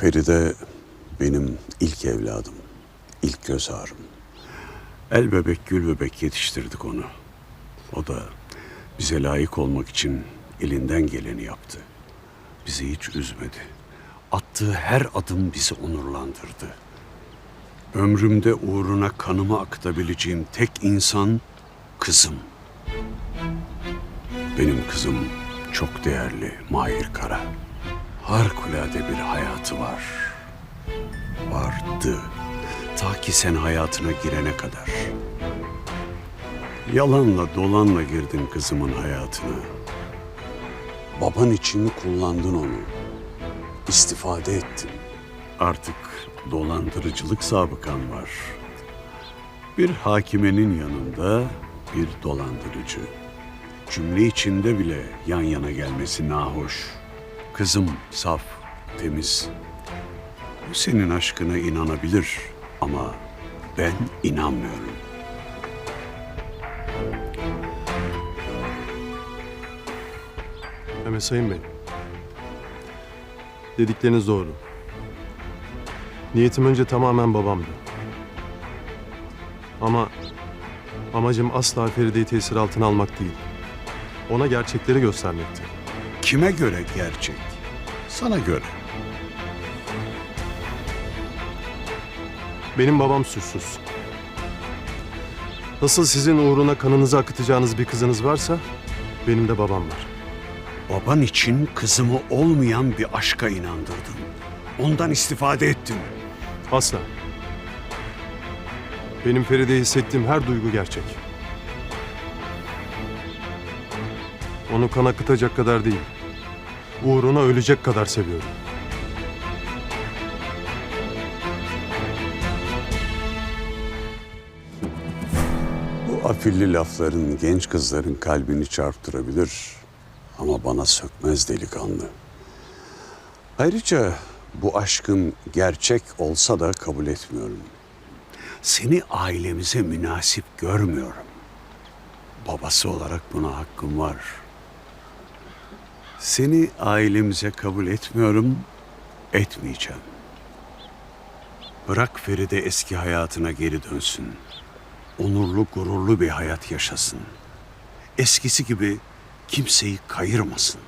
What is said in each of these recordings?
Feride benim ilk evladım, ilk göz ağrım. El bebek gül bebek yetiştirdik onu. O da bize layık olmak için elinden geleni yaptı. Bizi hiç üzmedi. Attığı her adım bizi onurlandırdı. Ömrümde uğruna kanımı akıtabileceğim tek insan kızım. Benim kızım çok değerli Mahir Kara. Harikulade bir hayatı var. Vardı. Ta ki sen hayatına girene kadar. Yalanla dolanla girdin kızımın hayatına. Baban için kullandın onu. İstifade ettin. Artık dolandırıcılık sabıkan var. Bir hakimenin yanında bir dolandırıcı. Cümle içinde bile yan yana gelmesi nahoş. Kızım saf, temiz. Senin aşkına inanabilir ama ben inanmıyorum. Mehmet Sayın Bey. Dedikleriniz doğru. Niyetim önce tamamen babamdı. Ama amacım asla Feride'yi tesir altına almak değil. Ona gerçekleri göstermekti. Kime göre gerçek? Sana göre. Benim babam suçsuz. Nasıl sizin uğruna kanınızı akıtacağınız bir kızınız varsa benim de babam var. Baban için kızımı olmayan bir aşka inandırdın. Ondan istifade ettin. Asla. Benim Feride'ye hissettiğim her duygu gerçek. Onu kan akıtacak kadar değil. Uğruna ölecek kadar seviyorum. Bu afilli lafların genç kızların kalbini çarptırabilir ama bana sökmez delikanlı. Ayrıca bu aşkın gerçek olsa da kabul etmiyorum. Seni ailemize münasip görmüyorum. Babası olarak buna hakkım var. Seni ailemize kabul etmiyorum, etmeyeceğim. Bırak Feride eski hayatına geri dönsün onurlu, gururlu bir hayat yaşasın. Eskisi gibi kimseyi kayırmasın.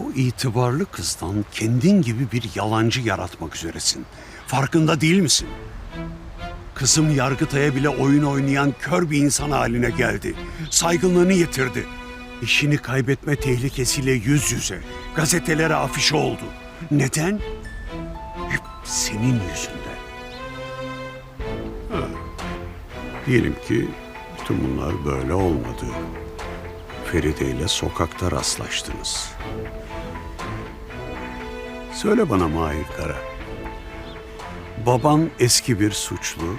O itibarlı kızdan kendin gibi bir yalancı yaratmak üzeresin. Farkında değil misin? Kızım Yargıtay'a bile oyun oynayan kör bir insan haline geldi. Saygınlığını yitirdi. İşini kaybetme tehlikesiyle yüz yüze. Gazetelere afişe oldu. Neden? Hep senin yüzünden. Diyelim ki bütün bunlar böyle olmadı. Feride ile sokakta rastlaştınız. Söyle bana Mahir Kara. Baban eski bir suçlu,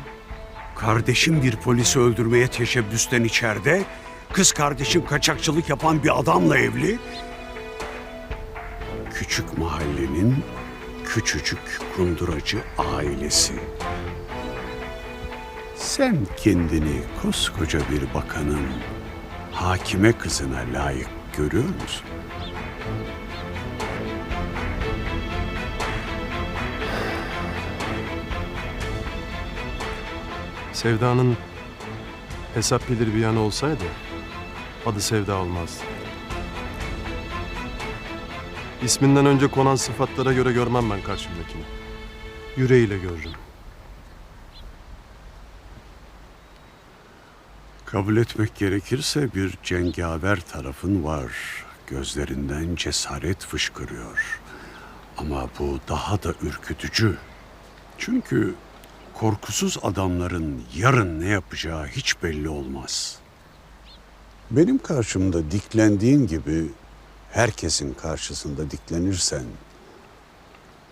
kardeşim bir polisi öldürmeye teşebbüsten içeride, kız kardeşim kaçakçılık yapan bir adamla evli. Küçük mahallenin küçücük kunduracı ailesi. Sen kendini koskoca bir bakanın hakime kızına layık görüyor musun? Sevdanın hesap bilir bir yanı olsaydı adı Sevda olmazdı. İsminden önce konan sıfatlara göre görmem ben karşımdakini. Yüreğiyle görürüm. Kabul etmek gerekirse bir cengaver tarafın var. Gözlerinden cesaret fışkırıyor. Ama bu daha da ürkütücü. Çünkü korkusuz adamların yarın ne yapacağı hiç belli olmaz. Benim karşımda diklendiğin gibi herkesin karşısında diklenirsen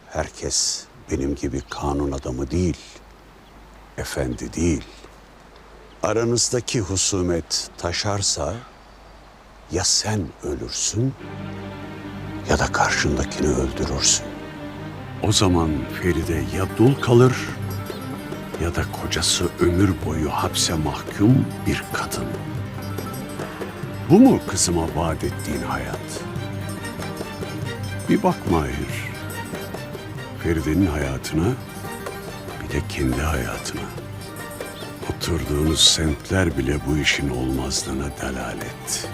herkes benim gibi kanun adamı değil, efendi değil. Aranızdaki husumet taşarsa ya sen ölürsün ya da karşındakini öldürürsün. O zaman Feride ya dul kalır ya da kocası ömür boyu hapse mahkum bir kadın. Bu mu kızıma vaat ettiğin hayat? Bir bak Mahir. Feride'nin hayatına bir de kendi hayatına. Oturduğunuz semtler bile bu işin olmazlığına delalet.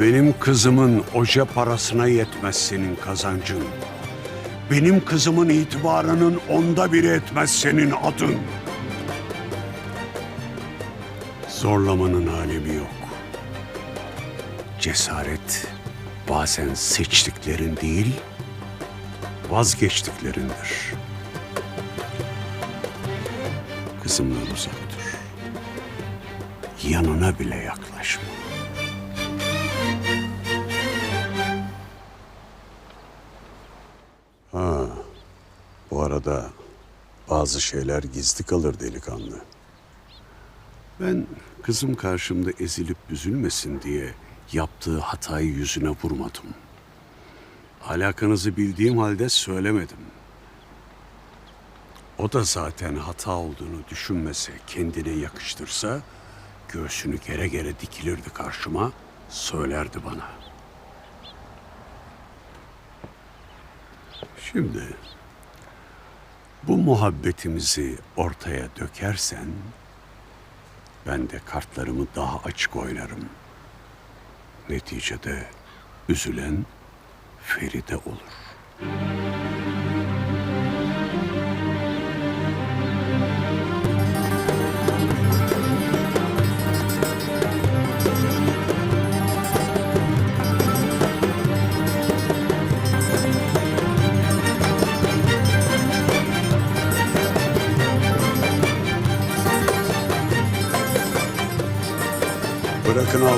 Benim kızımın oje parasına yetmez senin kazancın. Benim kızımın itibarının onda biri etmez senin adın. Zorlamanın alemi yok. Cesaret bazen seçtiklerin değil, vazgeçtiklerindir. Kızımdan uzak dur. Yanına bile yaklaşma. Ha, bu arada bazı şeyler gizli kalır delikanlı. Ben kızım karşımda ezilip üzülmesin diye yaptığı hatayı yüzüne vurmadım. Alakanızı bildiğim halde söylemedim. O da zaten hata olduğunu düşünmese, kendine yakıştırsa göğsünü gere gere dikilirdi karşıma, söylerdi bana. Şimdi bu muhabbetimizi ortaya dökersen ben de kartlarımı daha açık oynarım. Neticede üzülen Feride olur.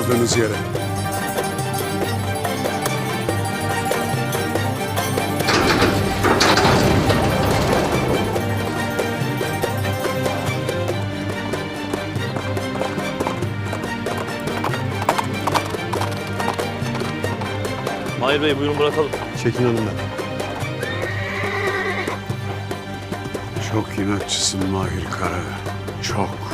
Bırakın aldığınız yere. Mahir Bey buyurun bırakalım. Çekin önümden. Çok inatçısın Mahir Kara. Çok.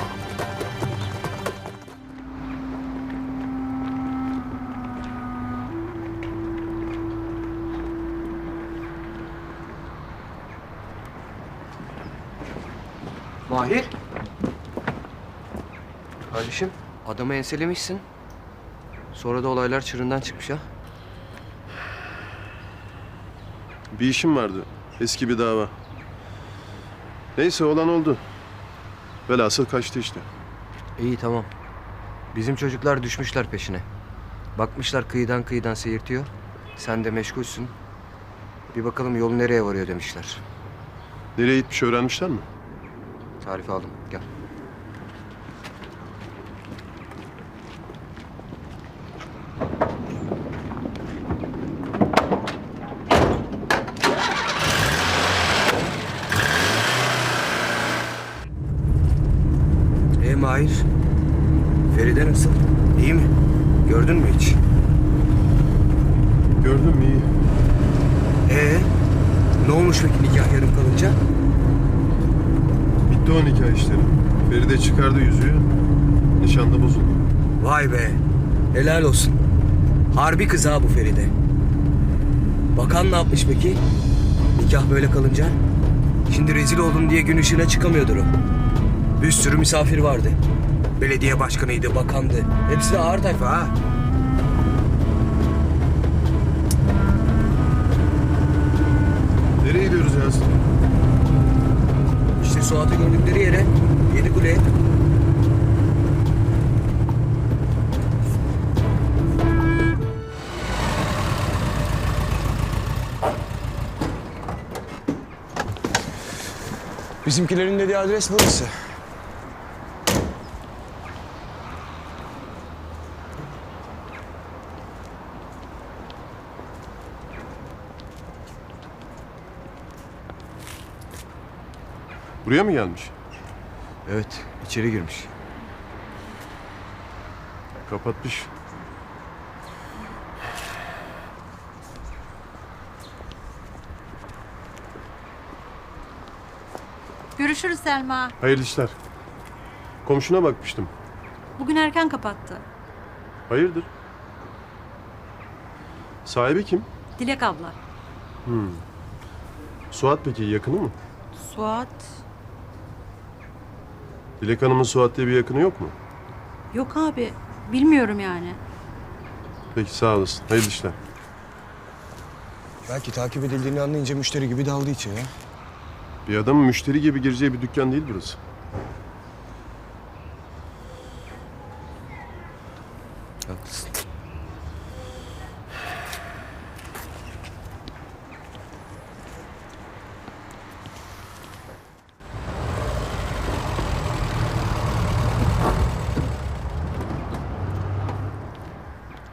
Mahir. Kardeşim adamı enselemişsin. Sonra da olaylar çığırından çıkmış ha. Bir işim vardı. Eski bir dava. Neyse olan oldu. Velhasıl kaçtı işte. İyi tamam. Bizim çocuklar düşmüşler peşine. Bakmışlar kıyıdan kıyıdan seyirtiyor. Sen de meşgulsün. Bir bakalım yol nereye varıyor demişler. Nereye gitmiş öğrenmişler mi? Tarifi aldım. Gel. E Mahir. Feride nasıl? İyi mi? Gördün mü hiç? Gördüm iyi. Ee, ne olmuş peki nikah yarım kalınca? Bitti o nikah işleri. Feride çıkardı yüzüğü. Nişanda bozuldu. Vay be. Helal olsun. Harbi kız ha bu Feride. Bakan ne yapmış peki? Nikah böyle kalınca? Şimdi rezil oldum diye gün ışığına çıkamıyordur o. Bir sürü misafir vardı. Belediye başkanıydı, bakandı. Hepsi de ağır tayfa ha. Nereye gidiyoruz Yasin? İşte Suat'ı gördükleri yere, yedi kuleye. Bizimkilerin dediği adres burası. Buraya mı gelmiş? Evet, içeri girmiş. Kapatmış. Görüşürüz Selma. Hayırlı işler. Komşuna bakmıştım. Bugün erken kapattı. Hayırdır? Sahibi kim? Dilek abla. Suat peki yakını mı? Suat. Dilek Hanım'ın Suat diye bir yakını yok mu? Yok abi. Bilmiyorum yani. Peki sağ olasın. Hayırlı işler. Belki takip edildiğini anlayınca müşteri gibi daldı içeri ya. Bir adamın müşteri gibi gireceği bir dükkan değil burası. Haklısın.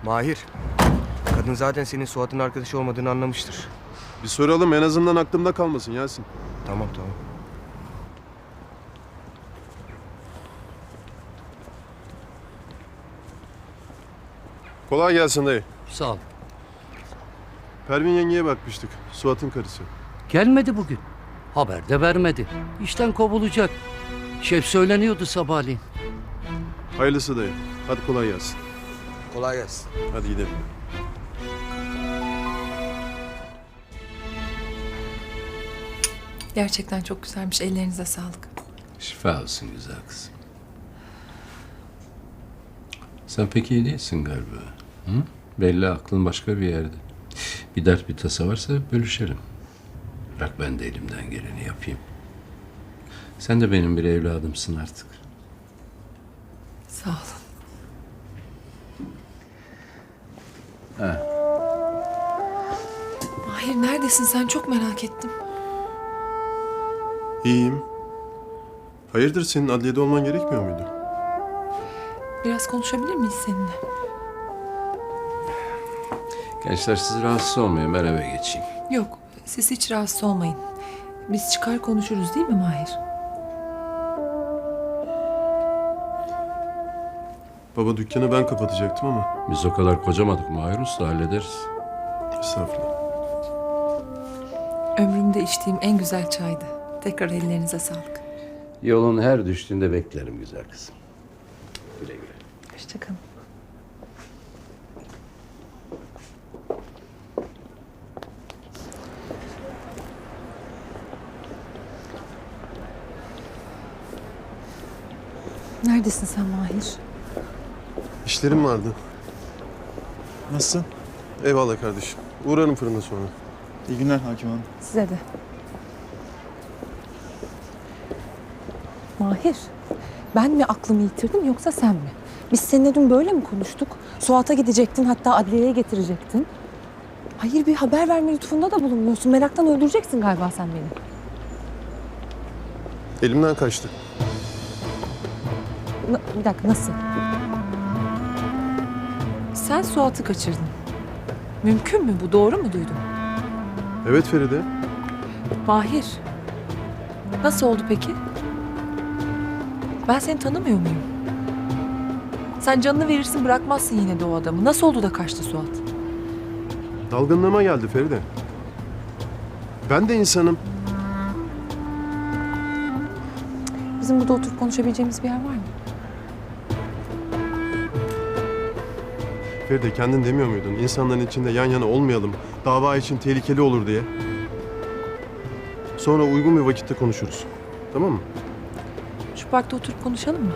Mahir. Kadın zaten senin Suat'ın arkadaşı olmadığını anlamıştır. Bir soralım en azından aklımda kalmasın Yasin. Tamam tamam. Kolay gelsin dayı. Sağ ol. Pervin yengeye bakmıştık. Suat'ın karısı. Gelmedi bugün. Haber de vermedi. İşten kovulacak. Şef söyleniyordu sabahleyin. Hayırlısı dayı. Hadi kolay gelsin. Kolay gelsin. Hadi gidelim. Gerçekten çok güzelmiş. Ellerinize sağlık. Şifa olsun güzel kızım. Sen pek iyi değilsin galiba. Hı? Belli aklın başka bir yerde. Bir dert bir tasa varsa bölüşelim. Bırak ben de elimden geleni yapayım. Sen de benim bir evladımsın artık. Sağ olun. Mahir neredesin sen? Çok merak ettim. İyiyim. Hayırdır senin adliyede olman gerekmiyor muydu? Biraz konuşabilir miyiz seninle? Gençler siz rahatsız olmayın ben eve geçeyim. Yok. Siz hiç rahatsız olmayın. Biz çıkar konuşuruz değil mi Mahir? Baba dükkanı ben kapatacaktım ama. Biz o kadar kocamadık Mahir Usta hallederiz. Estağfurullah. Ömrümde içtiğim en güzel çaydı. Tekrar ellerinize sağlık. Yolun her düştüğünde beklerim güzel kızım. Güle güle. Hoşçakalın. Neredesin sen Mahir? İşlerim vardı. Nasılsın? Eyvallah kardeşim. Uğrarım fırına sonra. İyi günler Hakim Hanım. Size de. Mahir, ben mi aklımı yitirdim yoksa sen mi? Biz seninle dün böyle mi konuştuk? Suat'a gidecektin hatta adliyeye getirecektin. Hayır bir haber verme lütfunda da bulunmuyorsun. Meraktan öldüreceksin galiba sen beni. Elimden kaçtı. Na- bir dakika nasıl? Sen Suat'ı kaçırdın. Mümkün mü bu? Doğru mu duydum? Evet Feride. Mahir. Nasıl oldu peki? Ben seni tanımıyor muyum? Sen canını verirsin bırakmazsın yine de o adamı. Nasıl oldu da kaçtı Suat? Dalgınlığıma geldi Feride. Ben de insanım. Bizim burada oturup konuşabileceğimiz bir yer var mı? Feride kendin demiyor muydun? İnsanların içinde yan yana olmayalım. Dava için tehlikeli olur diye. Sonra uygun bir vakitte konuşuruz. Tamam mı? Şu parkta oturup konuşalım mı?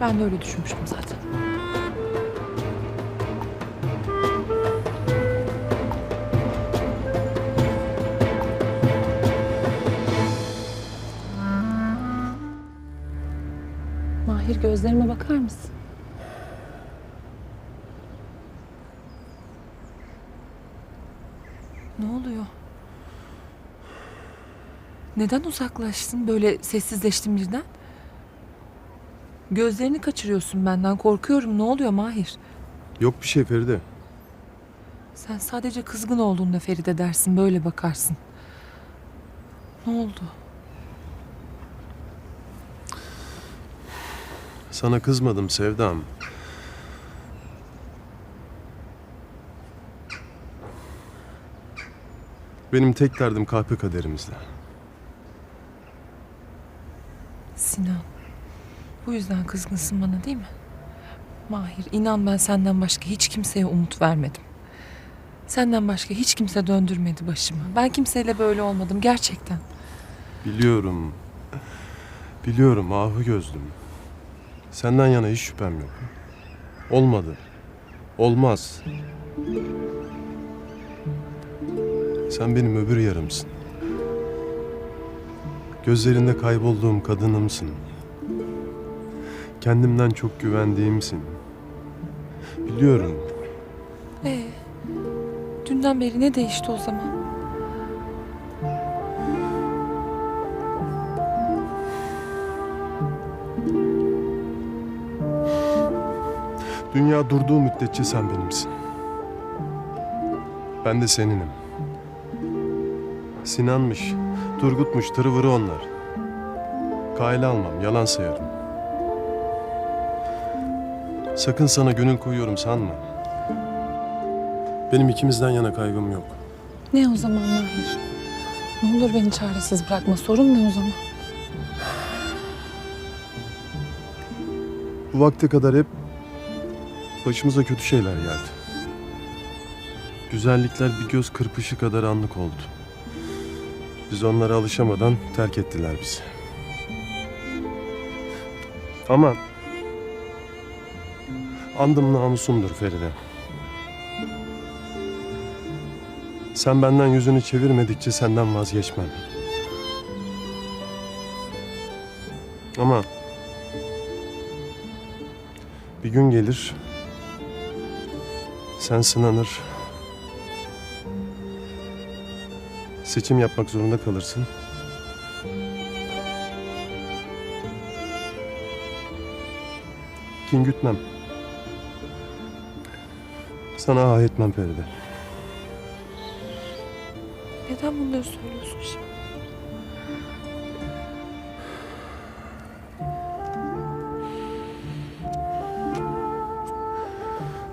Ben de öyle düşünmüştüm zaten. Mahir gözlerime bakar mısın? Ne oluyor? Neden uzaklaştın? Böyle sessizleştin birden? Gözlerini kaçırıyorsun benden. Korkuyorum. Ne oluyor Mahir? Yok bir şey Feride. Sen sadece kızgın olduğunda Feride dersin. Böyle bakarsın. Ne oldu? Sana kızmadım Sevdam. Benim tek derdim kahpe kaderimizle. Sinan. Bu yüzden kızgınsın bana değil mi? Mahir inan ben senden başka hiç kimseye umut vermedim. Senden başka hiç kimse döndürmedi başımı. Ben kimseyle böyle olmadım gerçekten. Biliyorum. Biliyorum ahu gözlüm. Senden yana hiç şüphem yok. Olmadı. Olmaz. Sen benim öbür yarımsın. Gözlerinde kaybolduğum kadınımsın. Kendimden çok güvendiğimsin. Biliyorum. Ee, dünden beri ne değişti o zaman? Dünya durduğu müddetçe sen benimsin. Ben de seninim. Sinan'mış, Turgut'muş, tırıvırı onlar. Kale almam, yalan sayarım. Sakın sana gönül koyuyorum sanma. Benim ikimizden yana kaygım yok. Ne o zaman Mahir? Ne olur beni çaresiz bırakma. Sorun ne o zaman? Bu vakte kadar hep başımıza kötü şeyler geldi. Güzellikler bir göz kırpışı kadar anlık oldu. Biz onlara alışamadan terk ettiler bizi. Ama andım namusumdur Feride. Sen benden yüzünü çevirmedikçe senden vazgeçmem. Ama bir gün gelir, sen sınanır, seçim yapmak zorunda kalırsın. Kin gütmem. Sana ah etmem Feride. Neden bunları söylüyorsun şimdi?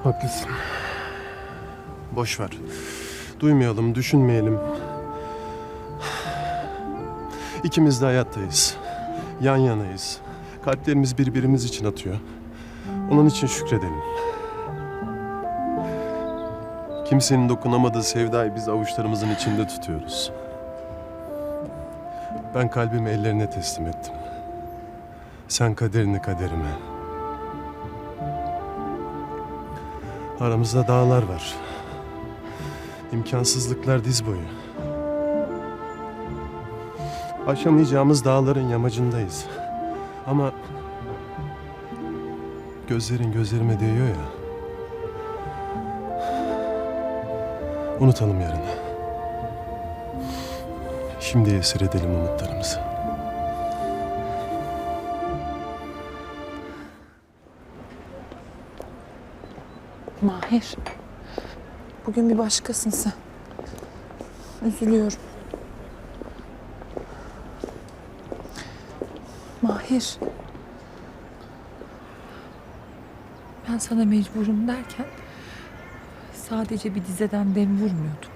Haklısın. Boş ver. Duymayalım, düşünmeyelim. İkimiz de hayattayız. Yan yanayız. Kalplerimiz birbirimiz için atıyor. Onun için şükredelim. Kimsenin dokunamadığı sevdayı biz avuçlarımızın içinde tutuyoruz. Ben kalbimi ellerine teslim ettim. Sen kaderini kaderime. Aramızda dağlar var. İmkansızlıklar diz boyu. Aşamayacağımız dağların yamacındayız. Ama gözlerin gözlerime değiyor ya. Unutalım yarını. Şimdi esir edelim umutlarımızı. Mahir. Bugün bir başkasın sen. Üzülüyorum. Mahir. Ben sana mecburum derken sadece bir dizeden dem vurmuyordum.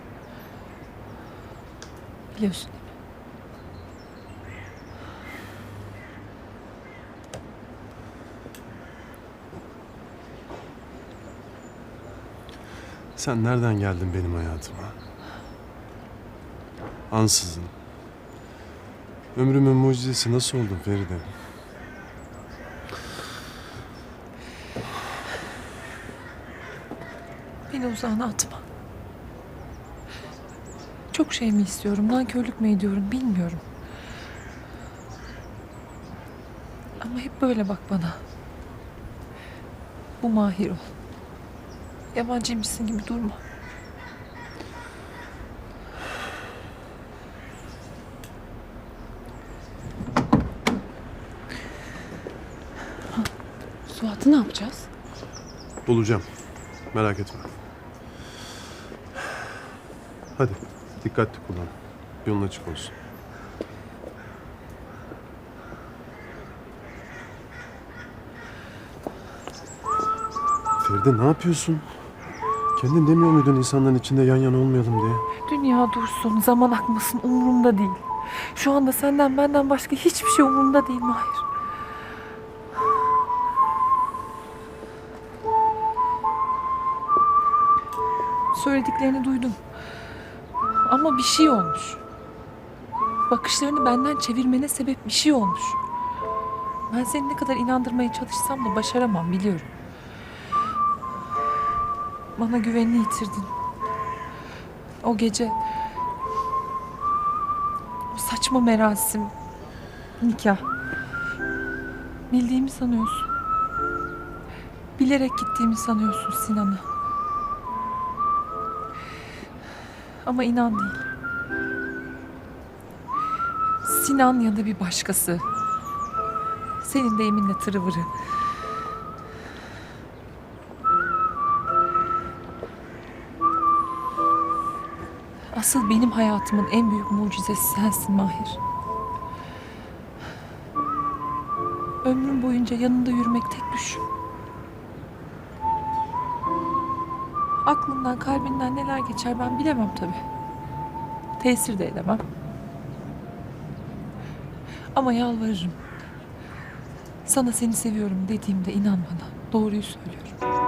Biliyorsun Sen nereden geldin benim hayatıma? Ansızın. Ömrümün mucizesi nasıl oldun Feride? Beni uzağına atma. Çok şey mi istiyorum, nankörlük mü ediyorum bilmiyorum. Ama hep böyle bak bana. Bu mahir ol. Yabancıymışsın gibi durma. Suat'ı ne yapacağız? Bulacağım. Merak etme. Hadi dikkatli kullan. Yolun açık olsun. Feride ne yapıyorsun? Kendin demiyor muydun insanların içinde yan yana olmayalım diye? Dünya dursun, zaman akmasın umurumda değil. Şu anda senden benden başka hiçbir şey umurumda değil Mahir. Söylediklerini duydum. Ama bir şey olmuş. Bakışlarını benden çevirmene sebep bir şey olmuş. Ben seni ne kadar inandırmaya çalışsam da başaramam biliyorum. Bana güvenini yitirdin. O gece o saçma merasim nikah. Bildiğimi sanıyorsun. Bilerek gittiğimi sanıyorsun Sinan'a. Ama inan değil. Sinan ya da bir başkası. Senin deyiminle tırıvırı. Asıl benim hayatımın en büyük mucizesi sensin Mahir. Ömrüm boyunca yanında yürümek tek düşüm. Aklından, kalbinden neler geçer ben bilemem tabii. Tesir de edemem. Ama yalvarırım. Sana seni seviyorum dediğimde inan bana. Doğruyu söylüyorum.